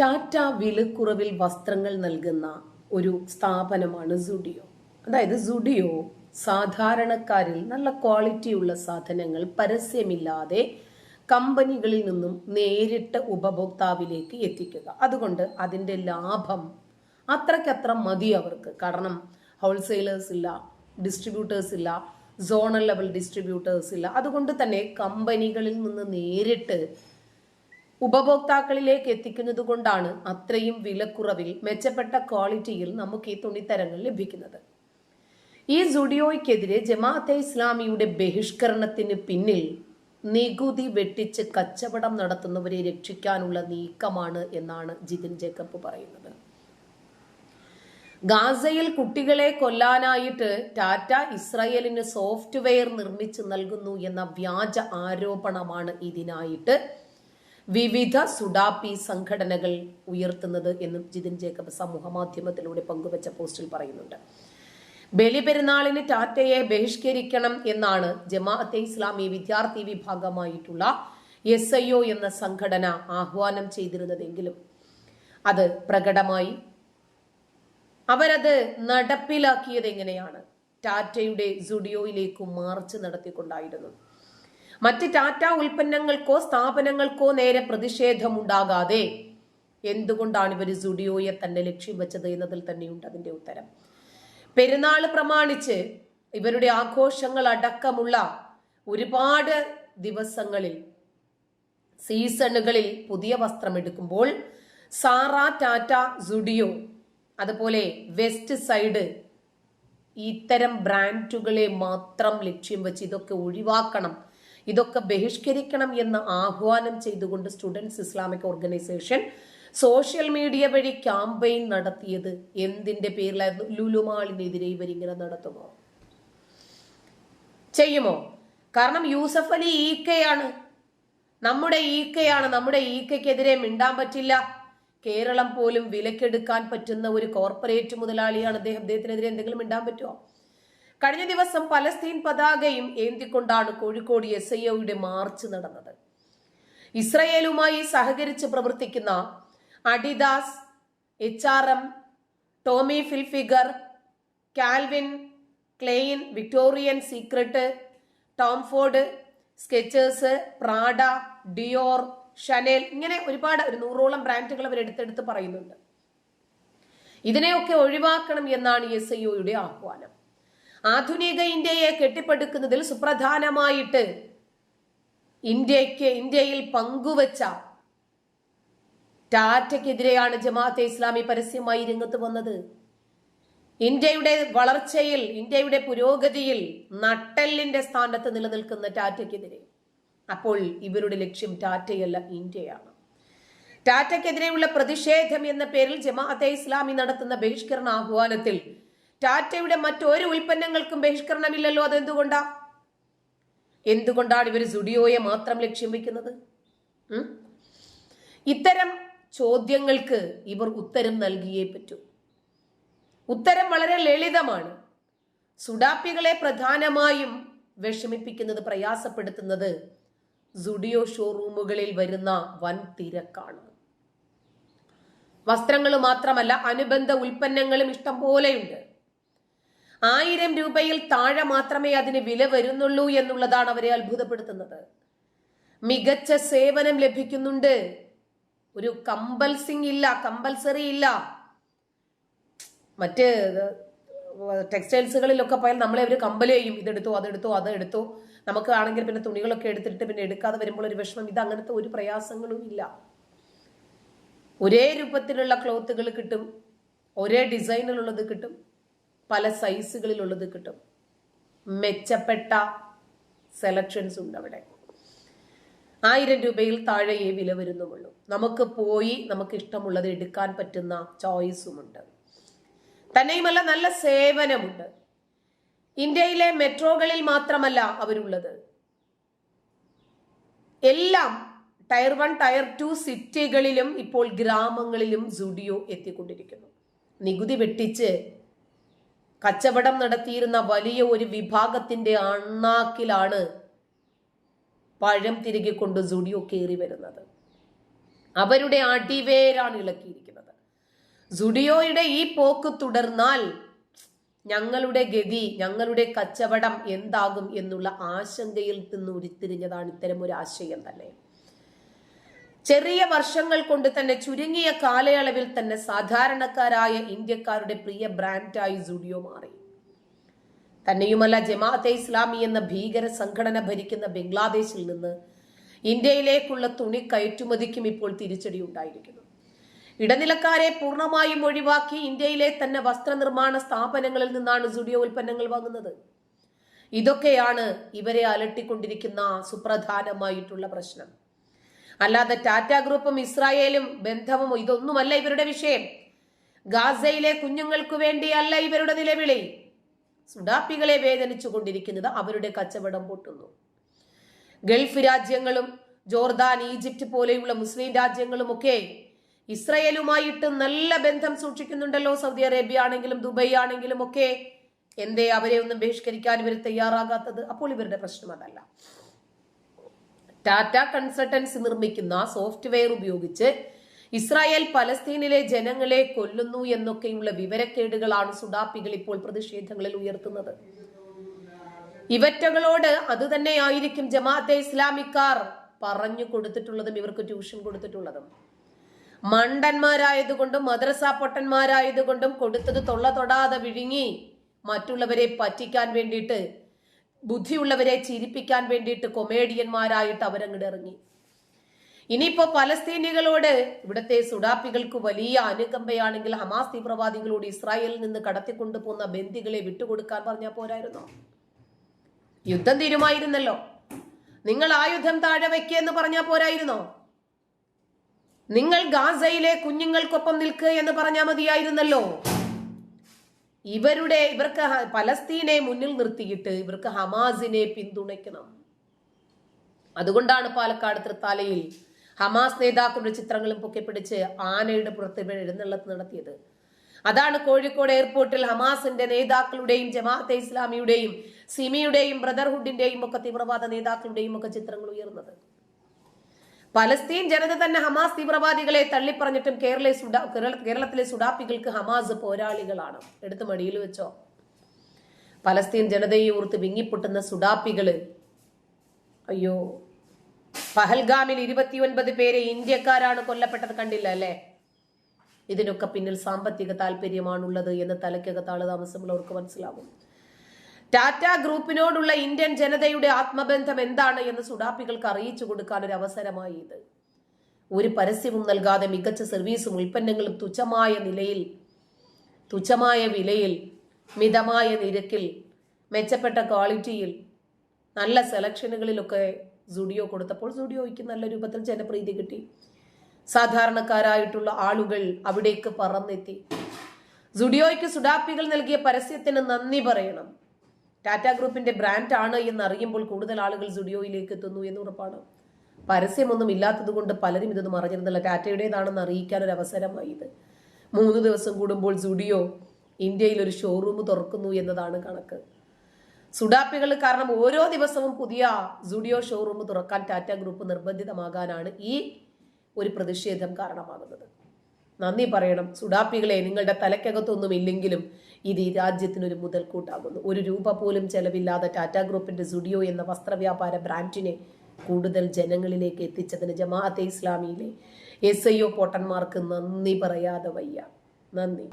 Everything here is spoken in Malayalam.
ടാറ്റ വിലക്കുറവിൽ വസ്ത്രങ്ങൾ നൽകുന്ന ഒരു സ്ഥാപനമാണ് സുഡിയോ. അതായത് സുഡിയോ സാധാരണക്കാരിൽ നല്ല ക്വാളിറ്റിയുള്ള സാധനങ്ങൾ പരസ്യമില്ലാതെ കമ്പനികളിൽ നിന്നും നേരിട്ട് ഉപഭോക്താവിലേക്ക് എത്തിക്കുക. അതുകൊണ്ട് അതിന്റെ ലാഭം അത്രയ്ക്കത്ര മതി അവർക്ക്. കാരണം ഹോൾസെയിലേഴ്സ് ഇല്ല ഡിസ്ട്രിബ്യൂട്ടേഴ്സ് ഇല്ല സോണൽ ലെവൽ ഡിസ്ട്രിബ്യൂട്ടേഴ്സ് ഇല്ല. അതുകൊണ്ട് തന്നെ കമ്പനികളിൽ നിന്ന് നേരിട്ട് ഉപഭോക്താക്കളിലേക്ക് എത്തിക്കുന്നത് കൊണ്ടാണ് അത്രയും വിലക്കുറവിൽ മെച്ചപ്പെട്ട ക്വാളിറ്റിയിൽ നമുക്ക് ഈ തുണിത്തരങ്ങൾ ലഭിക്കുന്നത്. ഈ സുഡിയോയ്ക്കെതിരെ ജമാഅത്തെ ഇസ്ലാമിയുടെ ബഹിഷ്കരണത്തിന് പിന്നിൽ നികുതി വെട്ടിച്ച് കച്ചവടം നടത്തുന്നവരെ രക്ഷിക്കാനുള്ള നീക്കമാണ് എന്നാണ് ജിതിൻ ജേക്കബ് പറയുന്നത്. ഗാസയിൽ കുട്ടികളെ കൊല്ലാനായിട്ട് ടാറ്റ ഇസ്രായേലിന് സോഫ്റ്റ്വെയർ നിർമ്മിച്ചു നൽകുന്നു എന്ന വ്യാജ ആരോപണമാണ് ഇതിനായിട്ട് വിവിധ സുഡാപി സംഘടനകൾ ഉയർത്തുന്നത് എന്നും ജിതിൻ ജേക്കബ് സമൂഹ മാധ്യമത്തിലൂടെ പങ്കുവച്ച പോസ്റ്റിൽ പറയുന്നുണ്ട്. ബലിപെരുന്നാളിന് ടാറ്റയെ ബഹിഷ്കരിക്കണം എന്നാണ് ജമാഅത്തെ ഇസ്ലാമി വിദ്യാർത്ഥി വിഭാഗമായിട്ടുള്ള എസ് ഐ ഒ എന്ന സംഘടന ആഹ്വാനം ചെയ്തിരുന്നതെങ്കിലും അത് പ്രകടമായി. അവരത് നടപ്പിലാക്കിയത് എങ്ങനെയാണ്? ടാറ്റയുടെ സുഡിയോയിലേക്ക് മാർച്ച് നടത്തിക്കൊണ്ടായിരുന്നു. മറ്റ് ടാറ്റ ഉൽപ്പന്നങ്ങൾക്കോ സ്ഥാപനങ്ങൾക്കോ നേരെ പ്രതിഷേധമുണ്ടാകാതെ എന്തുകൊണ്ടാണ് ഇവർ സുഡിയോയെ തന്നെ ലക്ഷ്യം വെച്ചത് എന്നതിൽ തന്നെയുണ്ട് അതിന്റെ ഉത്തരം. പെരുന്നാൾ പ്രമാണിച്ച് ഇവരുടെ ആഘോഷങ്ങൾ അടക്കമുള്ള ഒരുപാട് ദിവസങ്ങളിൽ സീസണുകളിൽ പുതിയ വസ്ത്രം എടുക്കുമ്പോൾ സാറ ടാറ്റ സുഡിയോ അതുപോലെ വെസ്റ്റ് സൈഡ് ഇത്തരം ബ്രാൻഡുകളെ മാത്രം ലക്ഷ്യം വെച്ച് ഇതൊക്കെ ഒഴിവാക്കണം. ഇതൊക്കെ ബഹിഷ്കരിക്കണം എന്ന് ആഹ്വാനം ചെയ്തുകൊണ്ട് Students Islamic Organisation social media വഴി ക്യാമ്പയിൻ നടത്തിയത് എന്തിന്റെ പേരിലായിരുന്നു? ലുലുമാളിനെതിരെ ഇവരിങ്ങനെ നടത്തുമോ? ചെയ്യുമോ? കാരണം യൂസഫ് അലി ഈക്കയാണ്. നമ്മുടെ ഈക്കയാണ്. നമ്മുടെ ഈക്കയ്ക്കെതിരെ മിണ്ടാൻ പറ്റില്ല. കേരളം പോലും വിലക്കെടുക്കാൻ പറ്റുന്ന ഒരു കോർപ്പറേറ്റ് മുതലാളിയാണ് അദ്ദേഹം അദ്ദേഹത്തിനെതിരെ എന്തെങ്കിലും മിണ്ടാൻ പറ്റുമോ? കഴിഞ്ഞ ദിവസം പലസ്തീൻ പതാകയും ഏന്തിക്കൊണ്ടാണ് കോഴിക്കോട് എസ് ഐ ഒയുടെ മാർച്ച് നടന്നത്. ഇസ്രയേലുമായി സഹകരിച്ച് പ്രവർത്തിക്കുന്ന Adidas H R M Tommy Hilfiger Calvin Klein Victorian Secret Tom Ford Skechers Prada Dior Chanel ഇങ്ങനെ ഒരുപാട് ഒരു നൂറോളം ബ്രാൻഡുകൾ അവർ എടുത്തെടുത്ത് പറയുന്നുണ്ട്. ഇതിനെയൊക്കെ ഒഴിവാക്കണം എന്നാണ് എസ് ഐ ഒയുടെ ആഹ്വാനം. ആധുനിക ഇന്ത്യയെ കെട്ടിപ്പടുക്കുന്നതിൽ സുപ്രധാനമായിട്ട് ഇന്ത്യയ്ക്ക് ഇന്ത്യയിൽ പങ്കുവച്ച ടാറ്റയ്ക്കെതിരെയാണ് ജമാഅത്തെ ഇസ്ലാമി പരസ്യമായി രംഗത്ത് വന്നത്. ഇന്ത്യയുടെ വളർച്ചയിൽ ഇന്ത്യയുടെ പുരോഗതിയിൽ നട്ടെല്ലിന്റെ സ്ഥാനത്ത് നിലനിൽക്കുന്ന ടാറ്റയ്ക്കെതിരെ. അപ്പോൾ ഇവരുടെ ലക്ഷ്യം ടാറ്റയല്ല ഇന്ത്യയാണ്. ടാറ്റയ്ക്കെതിരെയുള്ള പ്രതിഷേധം എന്ന പേരിൽ ജമാഅത്തെ ഇസ്ലാമി നടത്തുന്ന ബഹിഷ്കരണ ആഹ്വാനത്തിൽ ടാറ്റയുടെ മറ്റൊരു ഉൽപ്പന്നങ്ങൾക്കും ബഹിഷ്കരണമില്ലല്ലോ അതെന്തുകൊണ്ടാ? എന്തുകൊണ്ടാണ് ഇവർ സുഡിയോയെ മാത്രം ലക്ഷ്യം വെക്കുന്നത്? ഇത്തരം ചോദ്യങ്ങൾക്ക് ഇവർ ഉത്തരം നൽകിയേ പറ്റൂ. ഉത്തരം വളരെ ലളിതമാണ്. സുഡാപ്പികളെ പ്രധാനമായും വിഷമിപ്പിക്കുന്നത് പ്രയാസപ്പെടുത്തുന്നത് സുഡിയോ ഷോറൂമുകളിൽ വരുന്ന വൻ തിരക്കാണ്. വസ്ത്രങ്ങൾ മാത്രമല്ല അനുബന്ധ ഉൽപ്പന്നങ്ങളും ഇഷ്ടം പോലെയുണ്ട് ആയിരം രൂപയിൽ താഴെ മാത്രമേ അതിന് വില വരുന്നുള്ളൂ എന്നുള്ളതാണ് അവരെ അത്ഭുതപ്പെടുത്തുന്നത്. മികച്ച സേവനം ലഭിക്കുന്നുണ്ട്. ഒരു കമ്പൽസിങ് ഇല്ല കമ്പൽസറി ഇല്ല. മറ്റ് ടെക്സ്റ്റൈൽസുകളിലൊക്കെ പോയാൽ നമ്മളെ അവർ കമ്പൽ ചെയ്യും. ഇതെടുത്തോ അതെടുത്തു അതെടുത്തോ. നമുക്ക് ആണെങ്കിൽ പിന്നെ തുണികളൊക്കെ എടുത്തിട്ട് പിന്നെ എടുക്കാതെ വരുമ്പോൾ ഒരു വിഷമം. ഇത് അങ്ങനത്തെ ഒരു പ്രയാസങ്ങളും ഇല്ല. ഒരേ രൂപത്തിലുള്ള ക്ലോത്തുകൾ കിട്ടും. ഒരേ ഡിസൈനിലുള്ളത് കിട്ടും. പല സൈസുകളിലുള്ളത് കിട്ടും. മെച്ചപ്പെട്ട സെലക്ഷൻസ് ഉണ്ട് അവിടെ. ആയിരം രൂപയിൽ താഴെയേ വില വരുന്നുള്ളൂ നമുക്ക് പോയി നമുക്ക് ഇഷ്ടമുള്ളത് എടുക്കാൻ പറ്റുന്ന ചോയ്സുമുണ്ട് തന്നെയുമല്ല നല്ല സേവനമുണ്ട്. ഇന്ത്യയിലെ മെട്രോകളിൽ മാത്രമല്ല അവരുള്ളത്. എല്ലാം ടയർ വൺ ടയർ ടു സിറ്റികളിലും ഇപ്പോൾ ഗ്രാമങ്ങളിലും സുഡിയോ എത്തിക്കൊണ്ടിരിക്കുന്നു. നികുതി വെട്ടിച്ച് കച്ചവടം നടത്തിയിരുന്ന വലിയ ഒരു വിഭാഗത്തിന്റെ അണ്ണാക്കിലാണ് പഴം തിരികെ കൊണ്ട് സുഡിയോ കയറി വരുന്നത്. അവരുടെ അടിവേരാണ് ഇളക്കിയിരിക്കുന്നത്. സുഡിയോയുടെ ഈ പോക്ക് തുടർന്നാൽ ഞങ്ങളുടെ ഗതി ഞങ്ങളുടെ കച്ചവടം എന്താകും എന്നുള്ള ആശങ്കയിൽ നിന്ന് ഉരുത്തിരിഞ്ഞതാണ് ഇത്തരം ഒരു ആശയം തന്നെ. ചെറിയ വർഷങ്ങൾ കൊണ്ട് തന്നെ ചുരുങ്ങിയ കാലയളവിൽ തന്നെ സാധാരണക്കാരായ ഇന്ത്യക്കാരുടെ പ്രിയ ബ്രാൻഡായി സുഡിയോ മാറി. തന്നെയുമല്ല ജമാഅത്തെ ഇസ്ലാമി എന്ന ഭീകര സംഘടന ഭരിക്കുന്ന ബംഗ്ലാദേശിൽ നിന്ന് ഇന്ത്യയിലേക്കുള്ള തുണി കയറ്റുമതിക്കും ഇപ്പോൾ തിരിച്ചടി ഉണ്ടായിരിക്കുന്നു. ഇടനിലക്കാരെ പൂർണമായും ഒഴിവാക്കി ഇന്ത്യയിലെ തന്നെ വസ്ത്രനിർമ്മാണ സ്ഥാപനങ്ങളിൽ നിന്നാണ് സുഡിയോ ഉൽപ്പന്നങ്ങൾ വാങ്ങുന്നത്. ഇതൊക്കെയാണ് ഇവരെ അലട്ടിക്കൊണ്ടിരിക്കുന്ന സുപ്രധാനമായിട്ടുള്ള പ്രശ്നം. അല്ലാതെ ടാറ്റ ഗ്രൂപ്പും ഇസ്രായേലും ബന്ധവും ഇതൊന്നുമല്ല ഇവരുടെ വിഷയം. ഗാസയിലെ കുഞ്ഞുങ്ങൾക്ക് വേണ്ടിയല്ല ഇവരുടെ നിലവിളി. സുഡാപ്പികളെ വേദനിച്ചു കൊണ്ടിരിക്കുന്നത് അവരുടെ കച്ചവടം പൊട്ടുന്നു. ഗൾഫ് രാജ്യങ്ങളും ജോർദാൻ ഈജിപ്റ്റ് പോലെയുള്ള മുസ്ലിം രാജ്യങ്ങളും ഒക്കെ ഇസ്രയേലുമായിട്ട് നല്ല ബന്ധം സൂക്ഷിക്കുന്നുണ്ടല്ലോ. സൗദി അറേബ്യ ആണെങ്കിലും ദുബൈ ആണെങ്കിലും ഒക്കെ എന്തേ അവരെ ഒന്നും ബഹിഷ്കരിക്കാൻ ഇവർ തയ്യാറാകാത്തത്? അപ്പോൾ ഇവരുടെ പ്രശ്നം അതല്ല. ടാറ്റ കൺസൾട്ടൻസ് നിർമ്മിക്കുന്ന സോഫ്റ്റ്വെയർ ഉപയോഗിച്ച് ഇസ്രായേൽ പലസ്തീനിലെ ജനങ്ങളെ കൊല്ലുന്നു എന്നൊക്കെയുള്ള വിവരക്കേടുകളാണ് സുഡാപ്പികൾ ഇപ്പോൾ പ്രതിഷേധങ്ങളിൽ ഉയർത്തുന്നത്. ഇവറ്റകളോട് അത് തന്നെയായിരിക്കും ജമാഅത്തെ ഇസ്ലാമിക്കാർ പറഞ്ഞു കൊടുത്തിട്ടുള്ളതും ഇവർക്ക് ട്യൂഷൻ കൊടുത്തിട്ടുള്ളതും. മണ്ടന്മാരായതുകൊണ്ടും മദ്രസ പൊട്ടന്മാരായതുകൊണ്ടും കൊടുത്തത് തൊള്ള തൊടാതെ വിഴുങ്ങി മറ്റുള്ളവരെ പറ്റിക്കാൻ വേണ്ടിയിട്ട് ബുദ്ധിയുള്ളവരെ ചിരിപ്പിക്കാൻ വേണ്ടിയിട്ട് കൊമേഡിയന്മാരായിട്ട് അവരങ്ങോട്ട് ഇറങ്ങി. ഇനിയിപ്പോ പലസ്തീനികളോട് ഇവിടുത്തെ സുഡാപ്പികൾക്ക് വലിയ അനുകമ്പയാണെങ്കിൽ ഹമാസ് തീവ്രവാദികളോട് ഇസ്രായേലിൽ നിന്ന് കടത്തിക്കൊണ്ടുപോകുന്ന ബന്ദികളെ വിട്ടുകൊടുക്കാൻ പറഞ്ഞാൽ പോരായിരുന്നോ? യുദ്ധം തീരുമായിരുന്നല്ലോ. നിങ്ങൾ ആയുധം താഴെ വയ്ക്കുക പറഞ്ഞാൽ പോരായിരുന്നോ? നിങ്ങൾ ഗാസയിലെ കുഞ്ഞുങ്ങൾക്കൊപ്പം നിൽക്കുക എന്ന് പറഞ്ഞാൽ മതിയായിരുന്നല്ലോ. ഇവരുടെ ഇവർക്ക് പലസ്തീനെ മുന്നിൽ നിർത്തിയിട്ട് ഇവർക്ക് ഹമാസിനെ പിന്തുണയ്ക്കണം. അതുകൊണ്ടാണ് പാലക്കാട് തൃത്താലയിൽ ഹമാസ് നേതാക്കളുടെ ചിത്രങ്ങളും പൊക്കിപ്പിടിച്ച് ആനയുടെ പുറത്ത് എഴുന്നള്ളത്ത് നടത്തിയത്. അതാണ് കോഴിക്കോട് എയർപോർട്ടിൽ ഹമാസിന്റെ നേതാക്കളുടെയും ജമാഅത്തെ ഇസ്ലാമിയുടെയും സിമിയുടെയും ബ്രദർഹുഡിന്റെയും ഒക്കെ തീവ്രവാദ നേതാക്കളുടെയും ഒക്കെ ചിത്രങ്ങൾ ഉയർന്നത്. പലസ്തീൻ ജനത തന്നെ ഹമാസ് തീവ്രവാദികളെ തള്ളിപ്പറഞ്ഞിട്ടും കേരള കേരളത്തിലെ സുഡാപ്പികൾക്ക് ഹമാസ് പോരാളികളാണ്. എടുത്ത് മടിയിൽ വെച്ചോ. പലസ്തീൻ ജനതയെ ഓർത്ത് വിങ്ങിപ്പൊട്ടുന്ന സുഡാപ്പികൾ. അയ്യോ. പഹൽഗാമിൽ ഇരുപത്തിയൊൻപത് പേരെ ഇന്ത്യക്കാരാണ് കൊല്ലപ്പെട്ടത് കണ്ടില്ല അല്ലേ? ഇതിനൊക്കെ പിന്നിൽ സാമ്പത്തിക താല്പര്യമാണുള്ളത് എന്ന് തലയ്ക്കകത്താൾ താമസമുള്ളവർക്ക് മനസ്സിലാകും. ടാറ്റ ഗ്രൂപ്പിനോടുള്ള ഇന്ത്യൻ ജനതയുടെ ആത്മബന്ധം എന്താണ് എന്ന് സുഡാപ്പികൾക്ക് അറിയിച്ചു കൊടുക്കാൻ ഒരു അവസരമായി ഇത്. ഒരു പരസ്യവും നൽകാതെ മികച്ച സർവീസും ഉൽപ്പന്നങ്ങളും തുച്ഛമായ നിലയിൽ തുച്ഛമായ വിലയിൽ മിതമായ നിരക്കിൽ മെച്ചപ്പെട്ട ക്വാളിറ്റിയിൽ നല്ല സെലക്ഷനുകളിലൊക്കെ സുഡിയോ കൊടുത്തപ്പോൾ സുഡിയോയ്ക്ക് നല്ല രൂപത്തിൽ ജനപ്രീതി കിട്ടി. സാധാരണക്കാരായിട്ടുള്ള ആളുകൾ അവിടേക്ക് പറന്നെത്തി. സുഡിയോയ്ക്ക് സുഡാപ്പികൾ നൽകിയ പരസ്യത്തിന് നന്ദി പറയണം. ടാറ്റ ഗ്രൂപ്പിന്റെ ബ്രാൻഡ് ആണ് എന്ന് അറിയുമ്പോൾ കൂടുതൽ ആളുകൾ സ്റ്റുഡിയോയിലേക്ക് എത്തുന്നു എന്ന് ഉറപ്പാണ്. പരസ്യമൊന്നും ഇല്ലാത്തത് കൊണ്ട് പലരും ഇതൊന്നും അറിഞ്ഞിരുന്നില്ല. ടാറ്റയുടേതാണെന്ന് അറിയിക്കാൻ ഒരു അവസരമായി ഇത്. മൂന്ന് ദിവസം കൂടുമ്പോൾ സുഡിയോ ഇന്ത്യയിൽ ഒരു ഷോറൂം തുറക്കുന്നു എന്നതാണ് കണക്ക്. സുഡാപ്പികൾ കാരണം ഓരോ ദിവസവും പുതിയ സുഡിയോ ഷോറൂം തുറക്കാൻ ടാറ്റ ഗ്രൂപ്പ് നിർബന്ധിതമാകാനാണ് ഈ ഒരു പ്രതിഷേധം കാരണമാകുന്നത്. നന്ദി പറയണം. സുഡാപ്പികളെ നിങ്ങളുടെ തലയ്ക്കകത്തൊന്നും ഇല്ലെങ്കിലും ഇത് ഈ രാജ്യത്തിനൊരു മുതൽക്കൂട്ടാകുന്നു. ഒരു രൂപ പോലും ചെലവില്ലാതെ ടാറ്റ ഗ്രൂപ്പിന്റെ സുഡിയോ എന്ന വസ്ത്രവ്യാപാര ബ്രാൻഡിനെ കൂടുതൽ ജനങ്ങളിലേക്ക് എത്തിച്ചതിന് ജമാഅത്തെ ഇസ്ലാമിയിലെ എസ് ഐ ഒ പോട്ടന്മാർക്ക് നന്ദി പറയാതെ വയ്യ. നന്ദി.